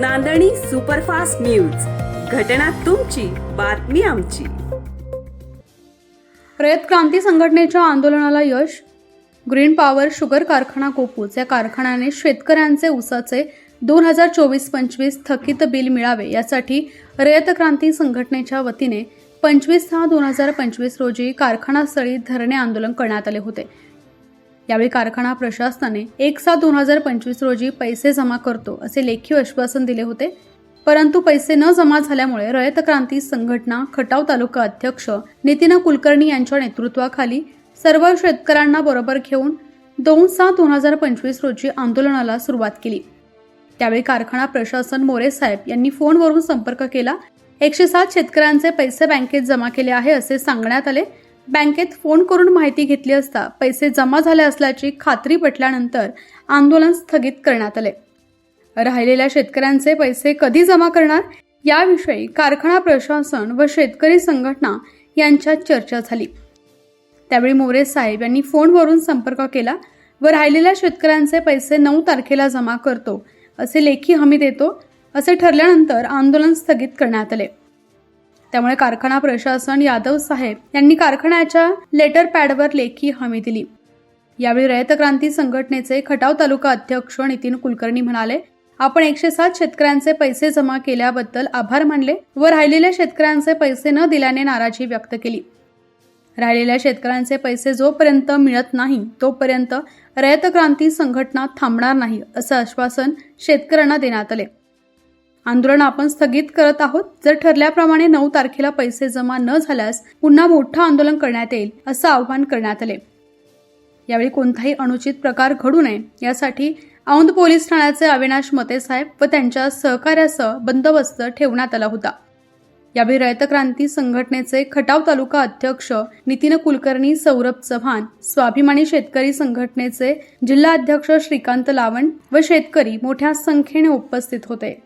नांदणी superfast news. घटना तुमची बातमी आमची. रयत क्रांती संघटनेच्या आंदोलनाला यश? ग्रीन पॉवर शुगर कारखाना कोपूच या कारखान्याने शेतकऱ्यांचे ऊसाचे दोन हजार चोवीस पंचवीस थकीत बिल मिळावे यासाठी रयत क्रांती संघटनेच्या वतीने पंचवीस सहा दोन हजार पंचवीस रोजी कारखानास्थळी धरणे आंदोलन करण्यात आले होते. यावेळी कारखाना प्रशासनाने एक सात दोन हजार पंचवीस रोजी पैसे जमा करतो असे लेखी आश्वासन दिले होते. परंतु पैसे न जमा झाल्यामुळे रयत क्रांती संघटना खटाव तालुका अध्यक्ष नितीन कुलकर्णी यांच्या नेतृत्वाखाली सर्व शेतकऱ्यांना बरोबर घेऊन दोन सात दोन हजार पंचवीस रोजी आंदोलनाला सुरुवात केली. त्यावेळी कारखाना प्रशासन मोरे साहेब यांनी फोनवरून संपर्क केला एकशे सात शेतकऱ्यांचे पैसे बँकेत जमा केले आहे असे सांगण्यात आले. बँकेत फोन करून माहिती घेतली असता पैसे जमा झाले असल्याची खात्री पटल्यानंतर आंदोलन स्थगित करण्यात आले. राहिलेल्या शेतकऱ्यांचे पैसे कधी जमा करणार? याविषयी कारखाना प्रशासन व शेतकरी संघटना यांच्यात चर्चा झाली. त्यावेळी मोरे साहेब यांनी फोनवरून संपर्क केला व राहिलेल्या शेतकऱ्यांचे पैसे नऊ तारखेला जमा करतो असे लेखी हमी देतो असे ठरल्यानंतर आंदोलन स्थगित करण्यात आले. त्यामुळे कारखाना प्रशासन यादव साहेब यांनी कारखान्याच्या लेटर पॅडवर लेखी हमी दिली. यावेळी रयत क्रांती संघटनेचे खटाव तालुका अध्यक्ष नितीन कुलकर्णी म्हणाले आपण एकशे सात शेतकऱ्यांचे पैसे जमा केल्याबद्दल आभार मानले व राहिलेल्या शेतकऱ्यांचे पैसे न दिल्याने नाराजी व्यक्त केली. राहिलेल्या शेतकऱ्यांचे पैसे जोपर्यंत मिळत नाही तोपर्यंत रयत क्रांती संघटना थांबणार नाही असं आश्वासन शेतकऱ्यांना देण्यात आले. आंदोलन आपण स्थगित करत आहोत. जर ठरल्याप्रमाणे नऊ तारखेला पैसे जमा न झाल्यास पुन्हा मोठं आंदोलन करण्यात येईल असं आवाहन करण्यात आले. यावेळी कोणताही अनुचित प्रकार घडू नये यासाठी औंध पोलीस ठाण्याचे अविनाश मते साहेब व त्यांच्या सहकार्यासह बंदोबस्त ठेवण्यात आला होता. यावेळी रयत क्रांती संघटनेचे खटाव तालुका अध्यक्ष नितीन कुलकर्णी सौरभ चव्हाण स्वाभिमानी शेतकरी संघटनेचे जिल्हा अध्यक्ष श्रीकांत लावण व शेतकरी मोठ्या संख्येने उपस्थित होते.